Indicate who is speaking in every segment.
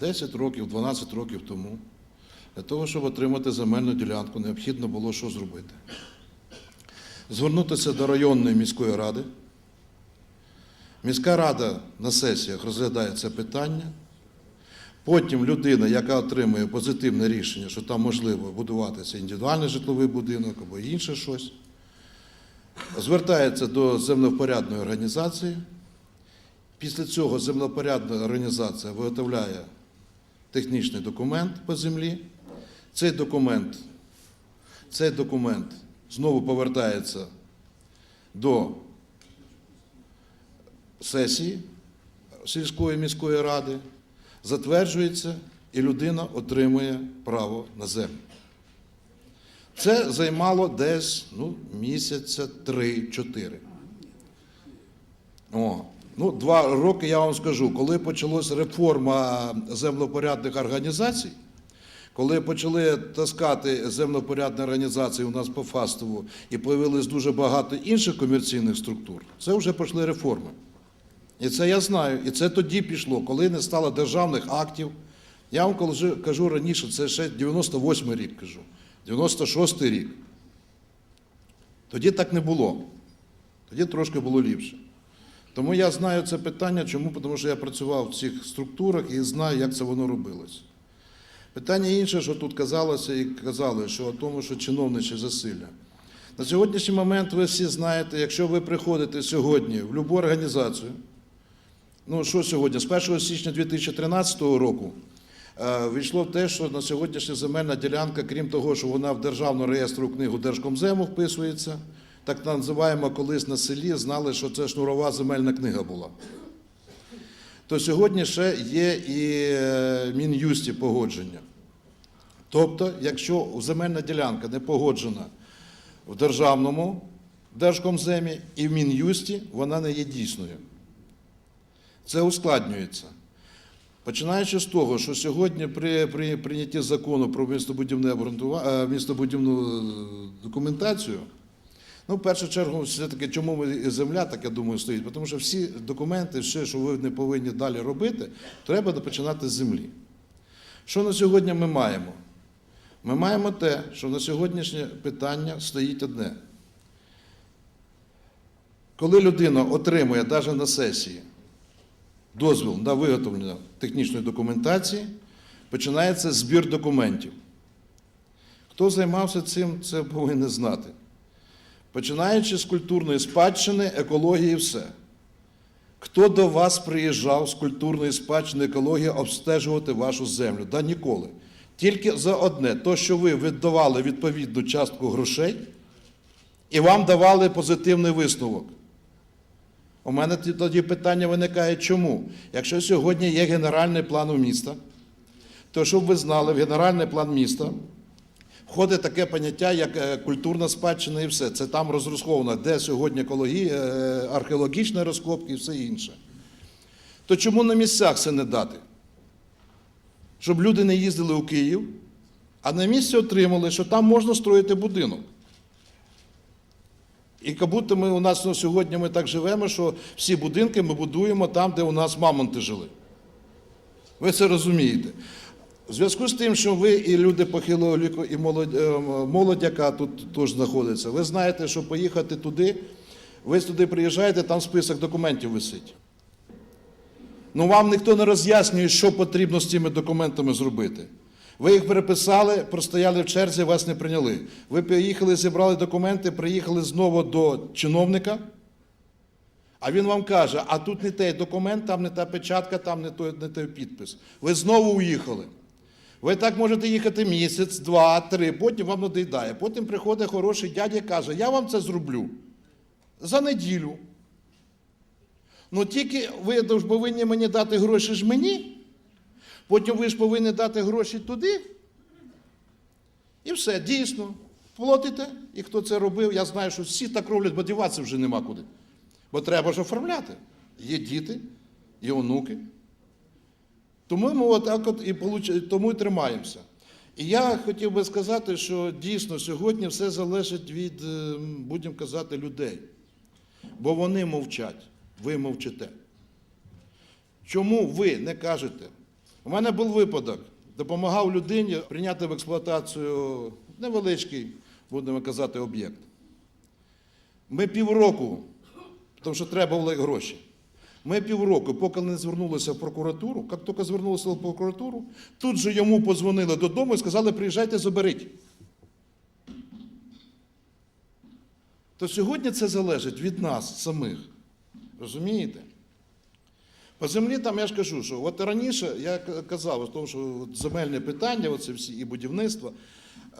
Speaker 1: 10 років, 12 років тому, для того, щоб отримати земельну ділянку, необхідно було що зробити? Звернутися до районної міської ради. Міська рада на сесіях розглядає це питання. Потім людина, яка отримує позитивне рішення, що там можливо будуватися індивідуальний житловий будинок або інше щось, звертається до землевпорядної організації. Після цього землепорядна організація виготовляє технічний документ по землі. Цей документ, цей документ знову повертається до сесії сільської міської ради, затверджується, і людина отримує право на землю. Це займало десь ну, місяця 3-4. О, ну, два роки я вам скажу, коли почалась реформа землепорядних організацій, коли почали таскати землепорядні організації у нас по Фастову і появилось дуже багато інших комерційних структур, це вже пішли реформи. І це я знаю. І це тоді пішло, коли не стало державних актів. Я вам кажу, раніше, це ще 98 рік кажу, 96 рік. Тоді так не було. Тоді трошки було ліпше. Тому я знаю це питання. Чому? Тому що я працював в цих структурах і знаю, як це воно робилось. Питання інше, що тут казалося і казали, що о тому, що чиновниче засилля. На сьогоднішній момент ви всі знаєте, якщо ви приходите сьогодні в будь-яку організацію, ну що сьогодні, з 1 січня 2013 року е, війшло в те, що на сьогоднішня земельна ділянка, крім того, що вона в Державну реєстру книгу Держкомзему вписується, так називаємо колись на селі, знали, що це шнурова земельна книга була. То сьогодні ще є і е, Мін'юсті погодження. Тобто, якщо земельна ділянка не погоджена в державному Держкомземі і в Мін'юсті, вона не є дійсною. Це ускладнюється. Починаючи з того, що сьогодні при, при прийнятті закону про е, містобудівну е, документацію, ну, в першу чергу, все-таки, чому ми земля, так я думаю, стоїть? Тому що всі документи, все, що ви не повинні далі робити, треба починати з землі. Що на сьогодні ми маємо? Ми маємо те, що на сьогоднішнє питання стоїть одне. Коли людина отримує навіть на сесії дозвіл на виготовлення технічної документації, починається збір документів. Хто займався цим, це повинен знати. Починаючи з культурної спадщини, екології і все. Хто до вас приїжджав з культурної спадщини екології обстежувати вашу землю? Да ніколи. Тільки за одне, то, що ви віддавали відповідну частку грошей, і вам давали позитивний висновок. У мене тоді питання виникає, чому? Якщо сьогодні є генеральний план у міста, то щоб ви знали, в генеральний план міста входить таке поняття, як е, культурна спадщина і все. Це там розраховано, де сьогодні екологія, е, археологічні розкопки і все інше. То чому на місцях це не дати? Щоб люди не їздили у Київ, а на місці отримали, що там можна строїти будинок. І як будто ми у нас на сьогодні ми так живемо, що всі будинки ми будуємо там, де у нас мамонти жили. Ви це розумієте. В зв'язку з тим, що ви і люди похилого віку, і молодь, е, молодь, яка тут теж знаходиться, ви знаєте, що поїхати туди, ви туди приїжджаєте, там список документів висить. Ну вам ніхто не роз'яснює, що потрібно з цими документами зробити. Ви їх переписали, простояли в черзі, вас не прийняли. Ви приїхали, зібрали документи, приїхали знову до чиновника, а він вам каже, а тут не той документ, там не та печатка, там не той, не той підпис. Ви знову уїхали. Ви так можете їхати місяць, два, три, потім вам надоїдає. Потім приходить хороший дядя і каже, я вам це зроблю за неділю. Ну тільки ви ж повинні мені дати гроші ж мені, потім ви ж повинні дати гроші туди. І все, дійсно, платите. І хто це робив, я знаю, що всі так роблять, бо діватися вже нема куди. Бо треба ж оформляти. Є діти, є онуки. Тому ми отак от і получ... тому і тримаємося. І я хотів би сказати, що дійсно сьогодні все залежить від, е, будемо казати, людей. Бо вони мовчать, ви мовчите. Чому ви не кажете У мене був випадок, допомагав людині прийняти в експлуатацію невеличкий, будемо казати, об'єкт. Ми півроку, тому що треба були гроші. Ми півроку, поки не звернулися в прокуратуру, як тільки звернулися в прокуратуру, тут же йому подзвонили додому і сказали, приїжджайте, заберіть. То сьогодні це залежить від нас самих. Розумієте? По землі там я ж кажу, що от раніше я казав, тому, що земельне питання, оце всі і будівництво.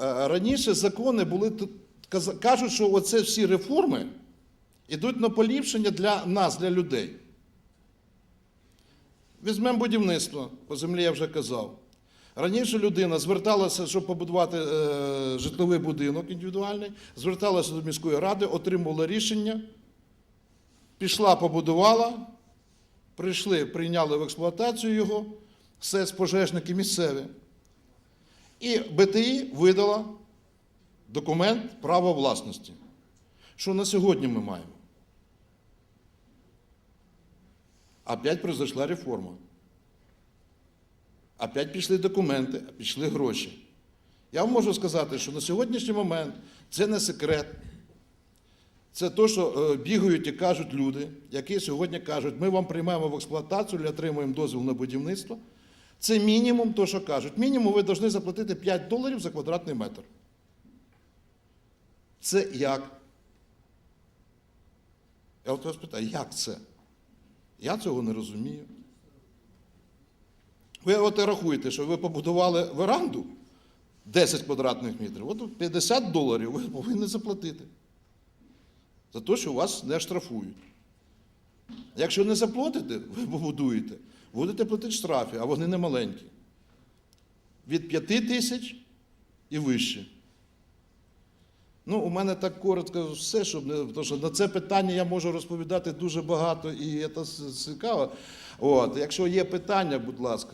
Speaker 1: е, Раніше закони були кажуть, що оце всі реформи йдуть на поліпшення для нас, для людей. Візьмемо будівництво, по землі я вже казав. Раніше людина зверталася, щоб побудувати е, житловий будинок індивідуальний, зверталася до міської ради, отримувала рішення, пішла, побудувала, прийшли, прийняли в експлуатацію його, СЕС пожежники місцеві. І БТІ видала документ права власності. Що на сьогодні ми маємо? Опять произошла реформа. Опять пішли документи, пішли гроші. Я вам можу сказати, що на сьогоднішній момент це не секрет. Це те, що е, бігають і кажуть люди, які сьогодні кажуть, ми вам приймаємо в експлуатацію, і отримуємо дозвіл на будівництво. Це мінімум, то, що кажуть. Мінімум ви повинні заплатити 5 доларів за квадратний метр. Це як? Я от вас питаю, як це? Я цього не розумію. Ви от рахуєте, що ви побудували веранду 10 квадратних метрів, от 50 доларів ви повинні заплатити. За те, що вас не штрафують. Якщо не заплатите, ви побудуєте, будете платити штрафи, а вони не маленькі. Від 5 тисяч і вище. Ну, у мене так коротко все, щоб не тому що на це питання я можу розповідати дуже багато і це цікаво. От, якщо є питання, будь ласка.